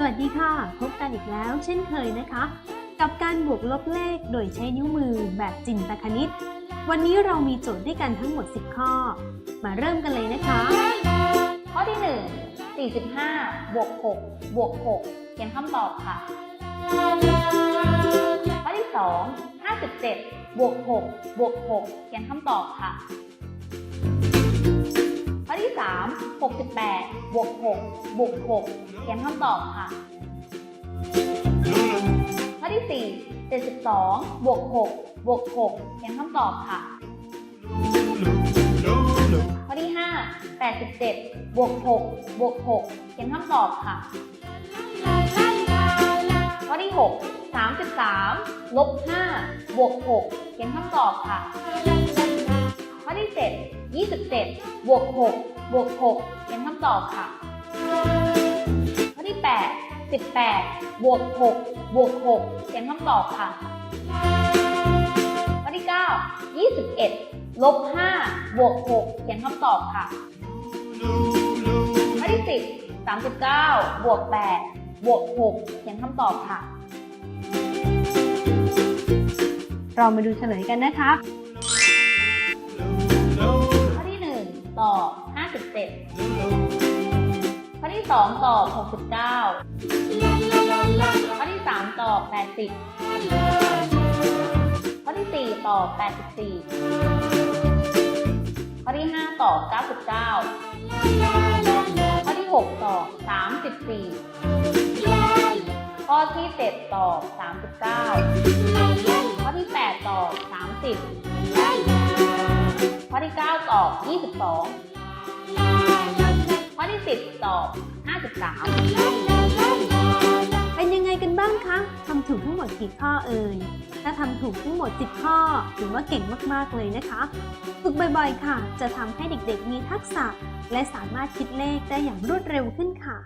สวัสดีค่ะ พบกันอีกแล้วเช่นเคยนะคะ กับการบวกลบเลขโดยใช้นิ้วมือแบบจินตคณิต วันนี้เรามีโจทย์ด้วยกันทั้งหมด 10 ข้อ มาเริ่มกันเลยนะคะ ข้อที่ 1 45 บวก 6 บวก 6 เขียนคำตอบค่ะ ข้อที่ 2 57 บวก 6 บวก 6 เขียนคำตอบค่ะ 68 บวก 6 บวก 6 เขียนคำตอบค่ะ ข้อที่ 4 72 บวก 6 บวก 6 เขียนคำตอบค่ะ ข้อที่ 5 87 บวก 6 บวก 6 เขียนคำตอบค่ะ ข้อที่ 6 33 ลบ 5 บวก 6 เขียนคำตอบค่ะ ข้อที่ 7 27 บวก 6 บวก 6เขียนคำตอบค่ะ ข้อที่ 8 18 บวก 6 บวก 6เขียนคำตอบค่ะ ข้อที่ 9 21 ลบ 5 บวก 6เขียนคำตอบค่ะ ข้อที่ 10 39 บวก 8 บวก 6เขียนคำตอบค่ะ เรามาดูเฉลยกันนะคะ 57ข้อที่ 2 ตอบ 69ข้อที่ 3 ตอบ 80ข้อที่ 4 ตอบ 84ข้อที่ 5 ตอบ 99ข้อที่ 6 ตอบ 34 ข้อที่ 7 ตอบ 39 ข้อที่ 8 ตอบ 30ข้อที่ 9 ตอบ 22 ข้อที่10ตอบ53เป็นยังไงกันบ้างคะ ทำถูกทั้งหมดกี่ข้อเอ่ย ถ้าทำถูกทั้งหมด 10 ข้อถือว่าเก่งมากๆเลยนะคะ ฝึกบ่อยๆ ค่ะ จะทำให้เด็กๆ มีทักษะ และสามารถคิดเลขได้อย่างรวดเร็วขึ้นค่ะ